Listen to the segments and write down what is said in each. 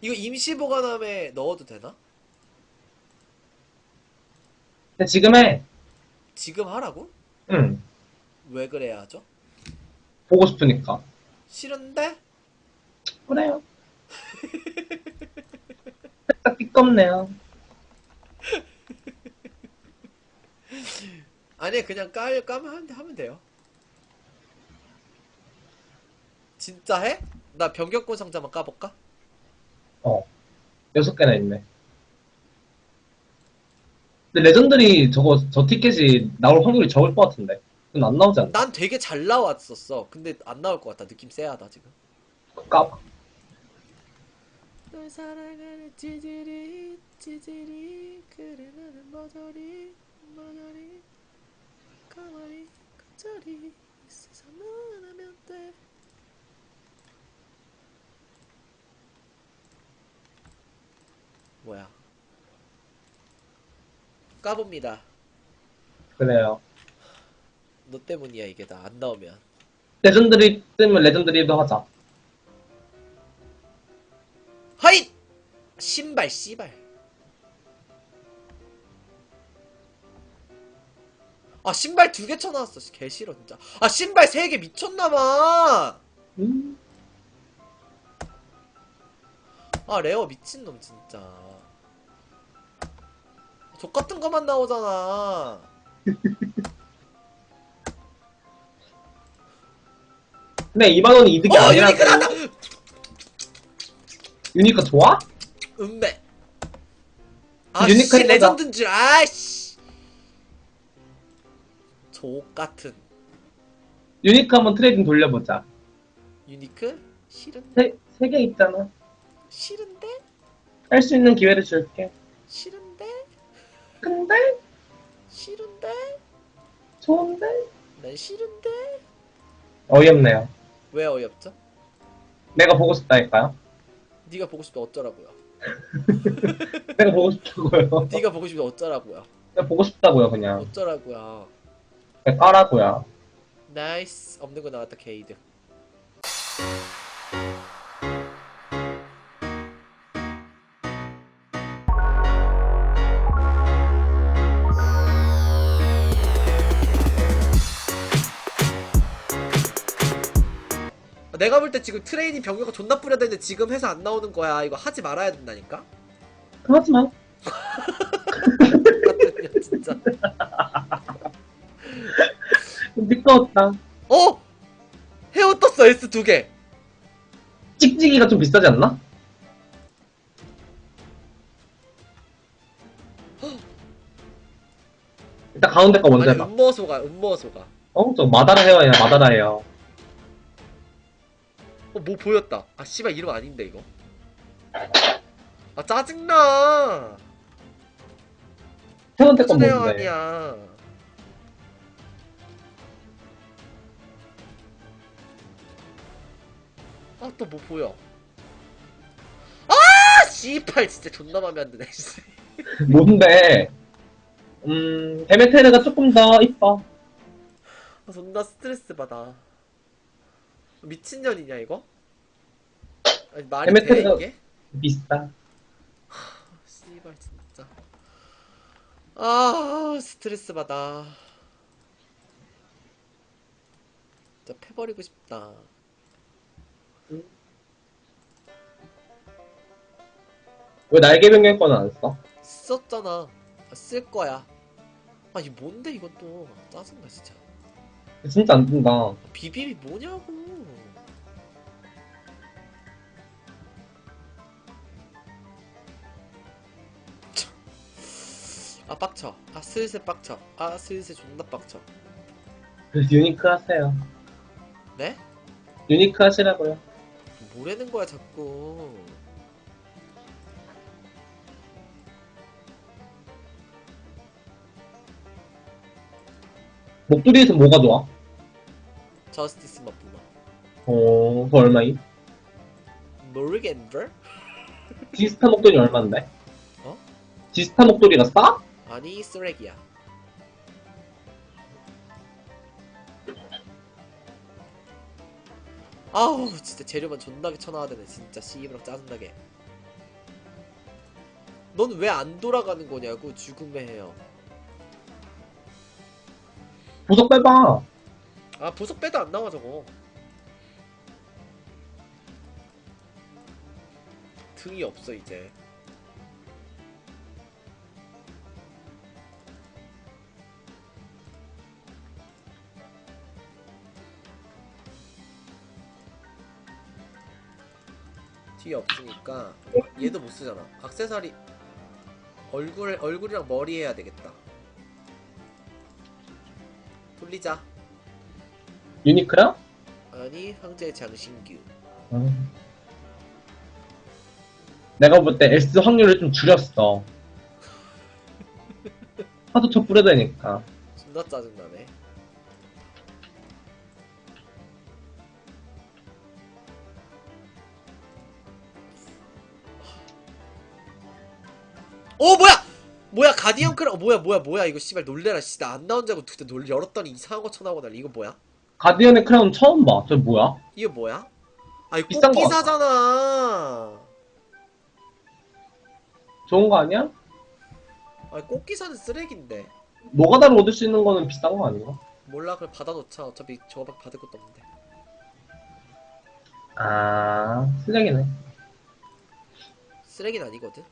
이거 임시 보관함에 넣어도 되나? 근데 지금 해. 지금 하라고? 응. 왜 그래야 하죠? 보고 싶으니까. 싫은데? 그래요. 살짝 띠껍네요. 아니 그냥 깔 까면 하면, 하면 돼요. 진짜 해? 나 병격권 상자만 까볼까? 어. 여섯 개나 있네. 근데 레전드리 저거, 저 티켓이 나올 확률이 적을 것 같은데. 그건 안 나오지 않나? 난 되게 잘 나왔었어. 근데 안 나올 것 같다. 느낌 쎄하다 지금. 까봐. 널 사랑하는 찌질이 찌질이 그래 나는 머저리 머저리 가만히 가짜리 세상 만 하면 돼 뭐야? 까봅니다. 그래요. 너 때문이야 이게 다. 안 나오면. 레전드리 뜨면 레전드리도 하자. 하잇! 신발 씨발. 아 신발 두 개 쳐놨어. 개 싫어 진짜. 아 신발 세 개 미쳤나봐. 음. 아 레어 미친놈 진짜 족같은 것만 나오잖아 근데 2만원이 이득이 어 아니라고. 유니크 나다 유니크 좋아? 은배 아 유니크 씨 해보자. 레전드인 줄 아씨 족같은 유니크 한번 트레이딩 돌려보자. 유니크? 싫은데? 세, 세개 있잖아. 싫은데? 할 수 있는 기회를 줄게. 싫은데? 근데? 싫은데? 좋은데? 난 싫은데? 어이없네요. 왜 어이없죠? 내가 보고 싶다니까요. 네가 보고 싶다 어쩌라고요? 내가 보고 싶다고요. 네가 보고 싶다 어쩌라고요? 내가 보고 싶다고요, 그냥. 어쩌라고요? 그냥 까라고요. 나이스 없는 거 나왔다 게이드 내가 볼 때 지금 트레이닝 병력가 존나 뿌려야 되는데 지금 해서 안 나오는 거야 이거 하지 말아야 된다니까? 하지 마. 진짜 미끄웠다. 어? 헤어 떴어 S 두 개 찍찍이가 좀 비싸지 않나? 일단 가운데 거 먼저 아니 해봐. 음모소가 음모소가 어? 저 마다라 헤어야, 마다라 헤어. 어, 뭐 보였다. 아, 씨발, 이름 아닌데, 이거. 아, 짜증나! 헤어한테 건 뭔데? 아니야. 아, 또 뭐 보여. 아! 씨발, 진짜 존나 맘에 안 드네, 씨. 뭔데? 음, 데메테르가 조금 더 이뻐. 아, 존나 스트레스 받아. 미친년이냐, 이거? 아니, 말이 돼, 이게? 비싸. 씨발 진짜 아 스트레스 받아 진짜 패버리고 싶다 왜 날개 변경 거는 안 써? 썼잖아 아, 쓸 거야 아 이게 뭔데 이건 또 짜증나 진짜 진짜 안 뜬다. 비비비 뭐냐고 아 빡쳐 아 슬슬 빡쳐 아 슬슬 존나 빡쳐 그래서 유니크 하세요. 네? 유니크 하시라고요. 뭐라는 거야 자꾸 목도리에서 뭐가 좋아? 저스티스 맛뿐나 어, 그거 얼마임? 모르겠는데? 디스타 목도리 얼마인데? 어? 디스타 목도리가 싸? 아니 쓰레기야. 아우 진짜 재료만 존나게 쳐놔야 되네 진짜. 씨부랑 짜증나게. 넌 왜 안 돌아가는 거냐고 죽음의 헤어 보석 빼봐. 아 보석 빼도 안 나와 저거. 등이 없어 이제 뒤에 없으니까 얘도 못 쓰잖아 악세사리 얼굴 얼굴이랑 머리 해야 되겠다 돌리자 유니크야? 아니 황제 장신규 음. 내가 볼 때 S 확률을 좀 줄였어. 하도 쳐 뿌려대니까. 존나 짜증나네 오 뭐야! 뭐야 가디언 크라 어, 뭐야 뭐야 뭐야. 이거 씨발 놀래라 씨나 안 나온 줄 알고 그때 놀 열었더니 이상한 거 쳐나오고 난리. 이거 뭐야? 가디언의 크라운 처음 봐. 저 뭐야? 이게 뭐야? 아이 비싼 거 꽃기사잖아. 좋은 거 아니야? 아이 꽃기사는 쓰레기인데. 노가다로 얻을 수 있는 거는 비싼 거 아닌가? 몰라 그냥 받아놓자. 어차피 저거밖에 받을 것도 없는데. 아, 쓰레기네. 쓰레기는 아니거든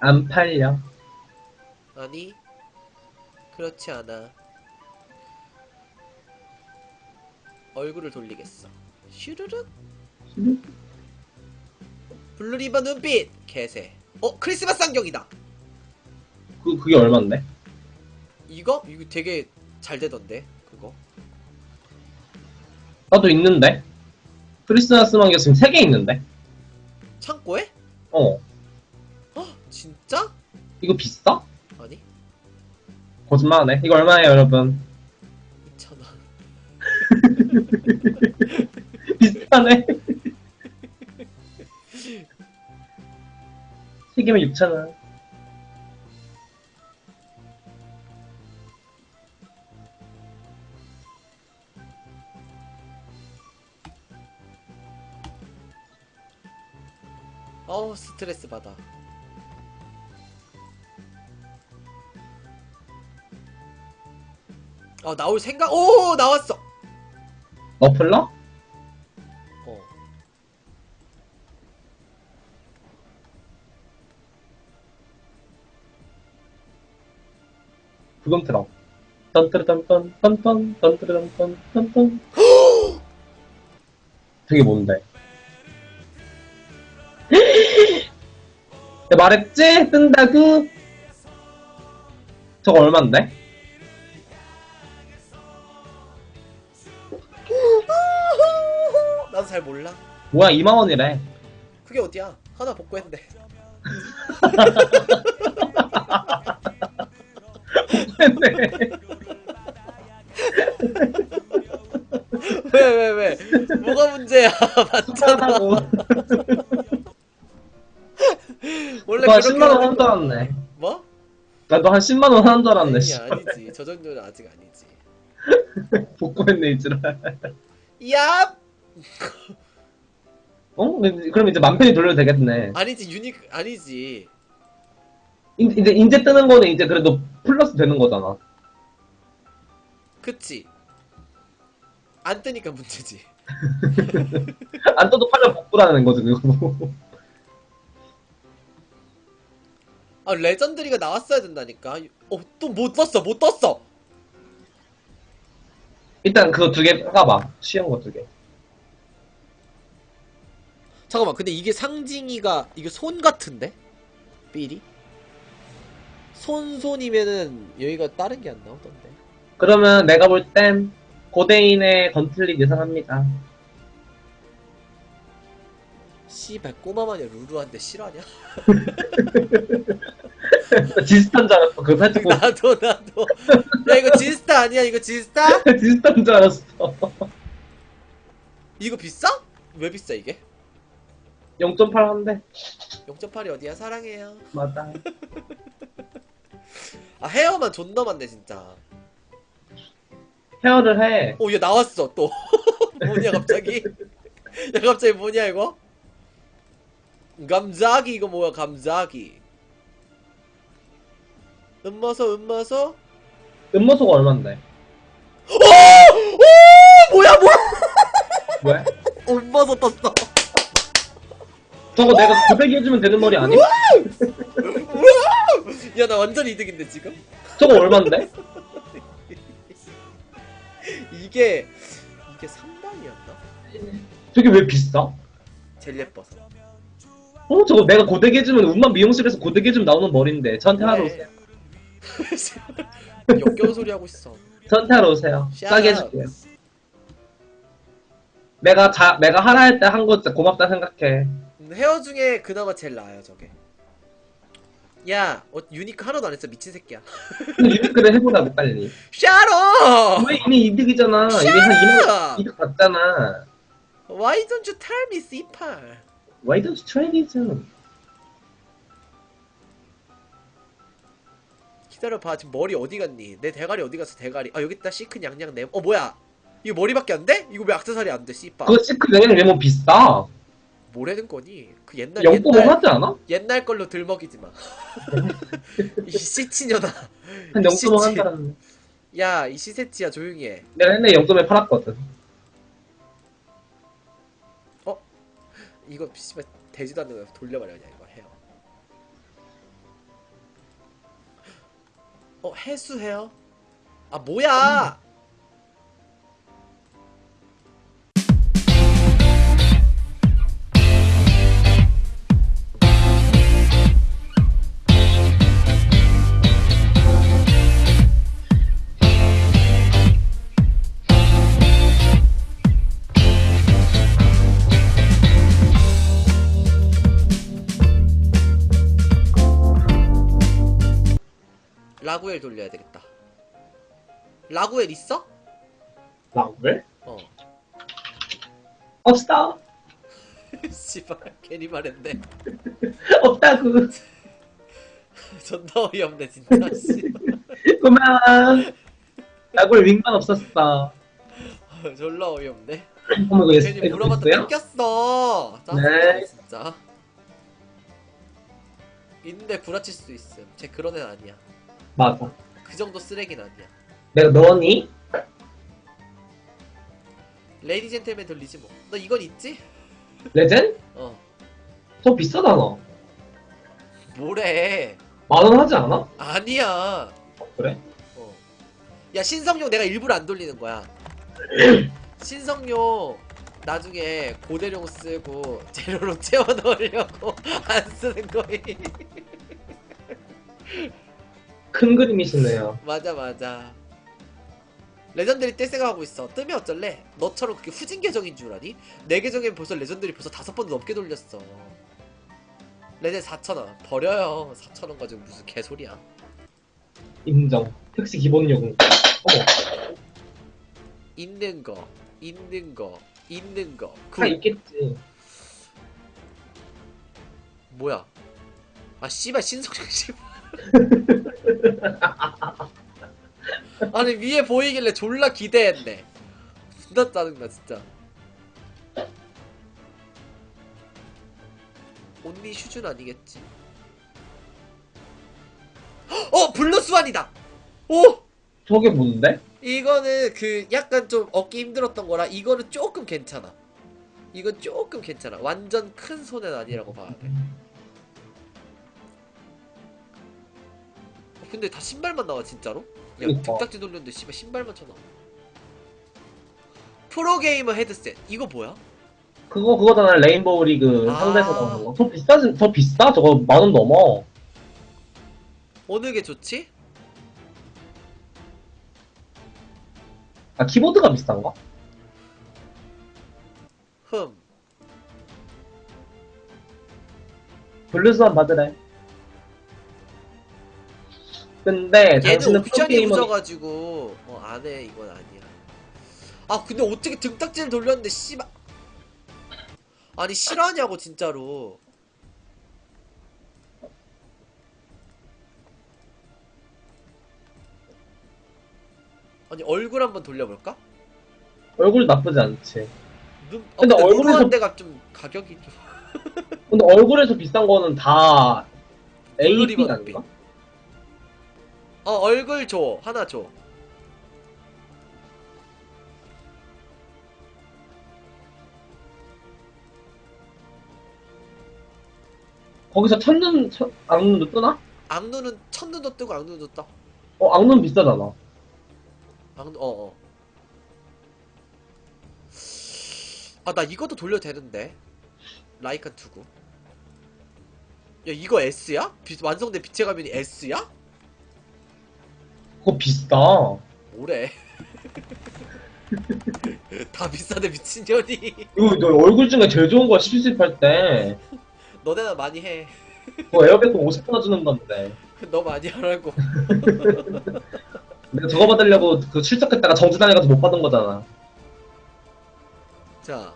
안 팔려. 아니 그렇지 않아 얼굴을 돌리겠어 슈르륵 블루리버 눈빛 개새 어 크리스마스 안경이다 그, 그게 얼만데? 이거? 이거 되게 잘 되던데 그거 나도 있는데? 크리스마스 만개 지금 3개 있는데? 창고에? 어. 이거 비싸? 아니 거짓말 하네. 이거 얼마예요, 여러분? 2,000원 비싸네. 3개면 6,000원. 어우 스트레스 받아 어 나올 생각 오 나왔어 머플러? 어 부금 틀어. 던뜨르던던, 던던, 던뜨르던던, 던던. 되게 뭔데? 내가 말했지? 뜬다구? 저거 얼만데? 잘 몰라 뭐야, 2만 원이래. 그게 어디야 하나 복구했는데 왜 왜 왜 뭐가 문제야 맞잖아 하고. 원래 너 그렇게 한 10만 원 하는 하는 줄 거- 알았네. 뭐? 나도 한 10만 원 하는 줄 알았네, 아니 씨. 아니지 저 정도는 아직 아니지 복구했네, 이지라. 얍 어? 그럼 이제 만 편이 돌려도 되겠네. 아니지 유닉 아니지 인- 이제, 이제 뜨는 거는 이제 그래도 플러스 되는 거잖아. 그치 안 뜨니까 문제지 안 떠도 팔면 복구라는 거지, 그거. 아 레전드리가 나왔어야 된다니까 어또 못 떴어 못 떴어 일단 그거 두 개 까봐. 쉬운 거 두 개. 잠깐만 근데 이게 상징이가 이게 손 같은데? 삘이? 손손이면은 여기가 다른 게 안 나오던데 그러면 내가 볼 땐 고대인의 건틀릭 예상합니다. 씨발 꼬마마냐 루루한테 실화냐? 지스탄 줄 알았어. 그거 살짝 보고 나도 나도 야 이거 지스타 아니야 이거 지스타? 지스탄 줄 알았어. 이거 비싸? 왜 비싸 이게? 0.8 한대. 0.8이 어디야 사랑해요 맞아. 아 헤어만 존나 많네 진짜 헤어를 해. 오 얘 나왔어 또 뭐냐 갑자기 야 갑자기 뭐냐 이거 감자기 이거 뭐야 감자기 음마서 음마서 음모소가 얼만데? 오! 오! 뭐야 뭐야 왜? 음마서 떴어 저거 내가 900 해주면 되는 머리 아니? 야나 완전 이득인데 지금 저거 얼만데? 이게 이게 3단이었나? 저게 왜 비싸? 제일 예뻐서 어 저거 내가 고데기 해주면 운만 미용실에서 고데기 해주면 나오는 머리인데 저한테 하러 그래. 오세요 역겨운 소리 하고 있어 저한테 하러 오세요 샤. 싸게 해줄게요 내가 자 내가 하라 할 때 한 거 진짜 고맙다 생각해 음, 헤어 중에 그나마 제일 나아요 저게. 야 어, 유니크 하나도 안 했어 미친 새끼야. 유니크를 해보라고 빨리. 샤로 왜 이미 이득이잖아. 이미 한 2만 샤 이득 갔잖아. Why don't you tell me 씨팔 Why don't you try this? 기다려봐 지금 머리 어디 갔니? 내 대가리 어디 갔어 대가리? 아 여기 있다 시큰 양양 램어 뭐야? 이거 머리밖에 안 돼? 이거 왜 악세사리 안 돼 씨발 그거 시크 영양 레몬 비싸 뭐라는 거니 그 옛날 영포만 옛날 하지 않아? 옛날 걸로 들먹이지 마. 이 씨치녀다. 한 영포만 시치. 한다는 야, 이 시세치야 조용히 해. 내가 옛날에 영점에 팔았거든 이거 씨발 되지도 않는 거 돌려버려 그냥 이거 해요. 어, 해수 해요? 아, 뭐야? 라구엘 돌려야 되겠다. 라구엘 있어? 라구엘? 어. 없어 씨발 괜히 말했네. 없다구 존나 어이없네 진짜. 그만 라구엘 윙만 없었어 졸라 어이없네. 어머 이거 괜히 물어봤다? 뺏겼어. 네. 진짜. 있는데 구라칠 수도 있음. 쟤 그런 애는 아니야. 맞아 그 정도 쓰레기는 아니야. 내가 넣었니? 레이디 젠틀맨 돌리지 뭐. 너 이건 있지? 레젠? 어. 저 비싸잖아 뭐래? 만 원 하지 않아? 아니야. 그래? 어. 야 신성용 내가 일부러 안 돌리는 거야. 신성용 나중에 고대룡 쓰고 재료로 채워 넣으려고 안 쓰는 거임. 큰 그림이시네요 맞아 맞아. 레전드리 때 생각하고 있어. 뜨면 어쩔래? 너처럼 그게 후진 계정인 줄 아니? 내 계정엔 벌써 레전드리 벌써 다섯 번 넘게 돌렸어. 레전 4,000원. 버려요. 4,000원 가지고 무슨 개소리야. 인정 택시 기본 요금 어머 있는 거, 있는 거, 있는 거. 그 다 있겠지 뭐야? 아 씨발 신성령 씨. 아니 위에 보이길래 졸라 기대했네. 존나 짜증나 진짜. 온리 슈준 아니겠지? 어 블루스완이다. 오 저게 뭔데? 이거는 그 약간 좀 얻기 힘들었던 거라 이거는 조금 괜찮아. 이건 조금 괜찮아. 완전 큰 손해는 아니라고 봐야 돼. 근데 다 신발만 나와 진짜로? 야 그니까. 등딱지 돌렸는데 씨발 신발만 쳐놔. 프로게이머 헤드셋 이거 뭐야? 그거 그거잖아 레인보우 리그 아. 상대에서 나오는 거. 더 비싸지 더 비싸 저거 만 원 넘어. 어느 게 좋지? 아 키보드가 비싼가? 흠 블루스만 받으래. 근데 얘는 당신은 옵션이 프로게이머 묻어가지고 어 안해 이건 아니야. 아 근데 어떻게 등딱지를 돌렸는데 씨발 아니 실화냐고 진짜로. 아니 얼굴 한번 돌려볼까? 얼굴 나쁘지 않지. 눈, 어, 근데 근데 얼굴에서- 데가 좀 가격이 좀 근데 얼굴에서 비싼 거는 다 블루 AP 리본 아닌가? 어 얼굴 줘 하나 줘 거기서 첫눈, 첫, 악눈도 뜨나? 악눈은 첫눈도 뜨고 악눈도 떠 어, 악눈 비싸잖아. 악눈 어어 아 나 이것도 돌려도 되는데 라이칸 투구 야 이거 S야? 비- 완성된 빛의 가면이 S야? 그거 비싸. 뭐래 다 비싸네 미친년이 이거 너 얼굴 중에 제일 좋은 거야, 시술할 때. 너네나 많이 해. 그거 에어백도 50% 주는 건데. 너 많이 하라고. 내가 저거 받으려고 그 출석했다가 정지단에 가서 못 받은 거잖아. 자.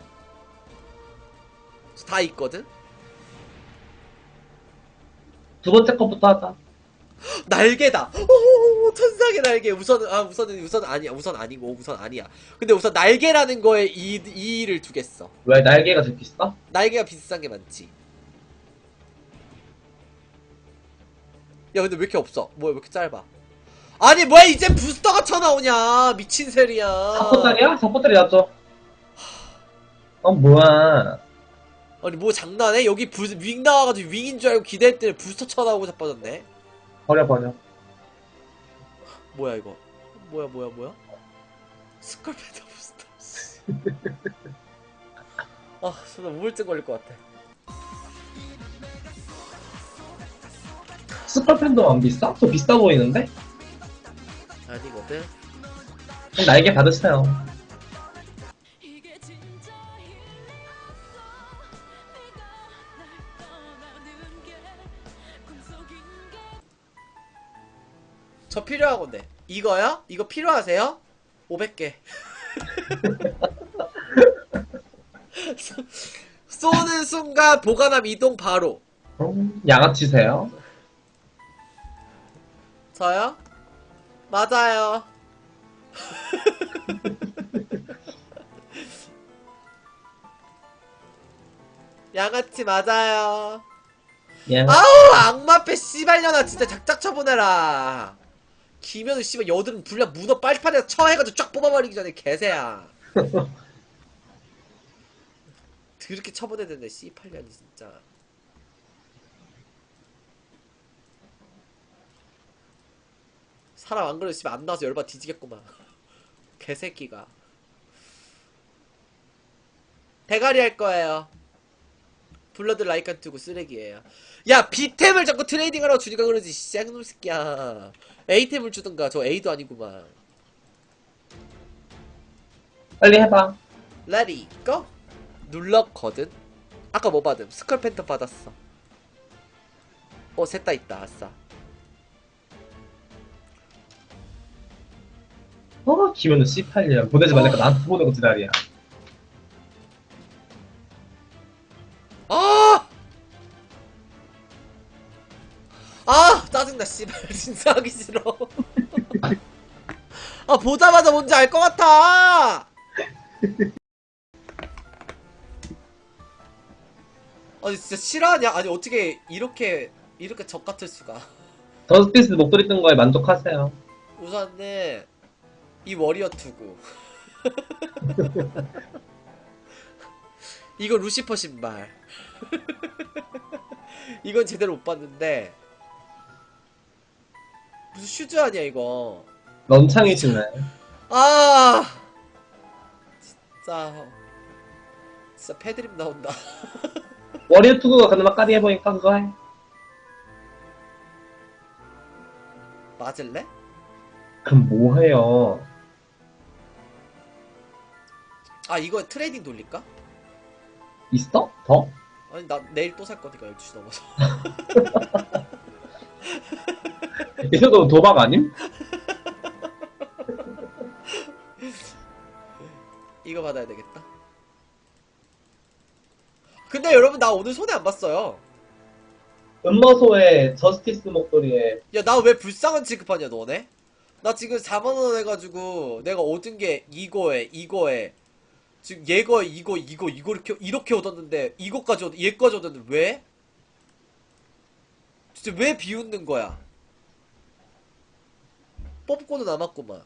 다 있거든? 두 번째 것부터 하자. 날개다! 오, 천상의 날개! 우선은, 아, 우선은, 우선 아니야. 우선 아니고, 우선 아니야. 근데 우선 날개라는 거에 이, 이를 두겠어. 왜 날개가 제일 비싸? 날개가 비싼 게 많지. 야, 근데 왜 이렇게 없어? 뭐야, 왜 이렇게 짧아? 아니, 뭐야, 이제 부스터가 쳐나오냐! 미친 셀이야. 4포짜리야? 4포짜리 낫죠. 어, 뭐야. 아니, 뭐 장난해? 여기 부, 윙 나와가지고 윙인 줄 알고 기대했더니 부스터 쳐나오고 자빠졌네? 버려, 버려. 뭐야 이거 뭐야 뭐야 뭐야 스컬패드 부스터 씨. 아 진짜 우울증 걸릴 것 같아 스컬팬도 안 비싸? 또 비싸 보이는데? 아니거든 그럼 날개 받으세요. 저 필요하건데 이거요? 이거 필요하세요? 500개 쏘는 순간 보관함 이동 바로 음, 양아치세요? 저요? 맞아요 양아치 맞아요 양 아우 악마패 씨발년아 진짜 작작 쳐보내라 기면은 씨발 여드름 불량 문어 빨판에서 쳐 해가지고 쫙 뽑아버리기 전에 개새야. 그렇게 쳐보내는데 씨발년이 진짜. 사람 안 그래도 씨발 안 나와서 열받 뒤지겠구만. 개새끼가. 대가리 할 거예요 블러드 라이칸 투고 쓰레기예요. 야 B템을 자꾸 트레이딩하라고 주니까 그러지 쌍놈 새끼야. A템을 주든가 저 A도 아니구만. 빨리 해봐. 레디 고 눌렀거든. 아까 뭐 받음? 스컬 팬텀 받았어. 어 셋 다 있다. 아싸. 어, 기면은 C8이야. 보내지 말니까 나한테 보내고 지랄이야. 아 짜증나 씨발 진짜 하기 싫어. 아 보자마자 뭔지 알 것 같아. 아니 진짜 싫어하냐? 아니 어떻게 이렇게 이렇게 적 같을 수가? 저스티스 목소리 뜬 거에 만족하세요. 우선은 이 워리어 투구. 이거 루시퍼 신발. 이건 제대로 못 봤는데 무슨 슈즈 아니야 이거. 런창이시네. 아 진짜 진짜 패드립 나온다. 워리어 투구가 그나마 까리 해보니까 그거 해. 맞을래? 그럼 뭐 해요? 아 이거 트레이딩 돌릴까? 있어? 더? 아니 나 내일 또 살 거니까 12시 넘어서. 이 정도면 도박 아님? 이거 받아야 되겠다. 근데 여러분 나 오늘 손해 안 봤어요. 음머소의 저스티스 목소리에 야 나 왜 불쌍한 취급하냐 너네? 나 지금 4만원 해가지고 내가 얻은 게 이거에 이거에 지금 얘거 이거 이거 이거 이렇게 이렇게 얻었는데 이거까지 얻 얘까지 얻었는데 왜? 진짜 왜 비웃는 거야? 뽑고는 남았구만.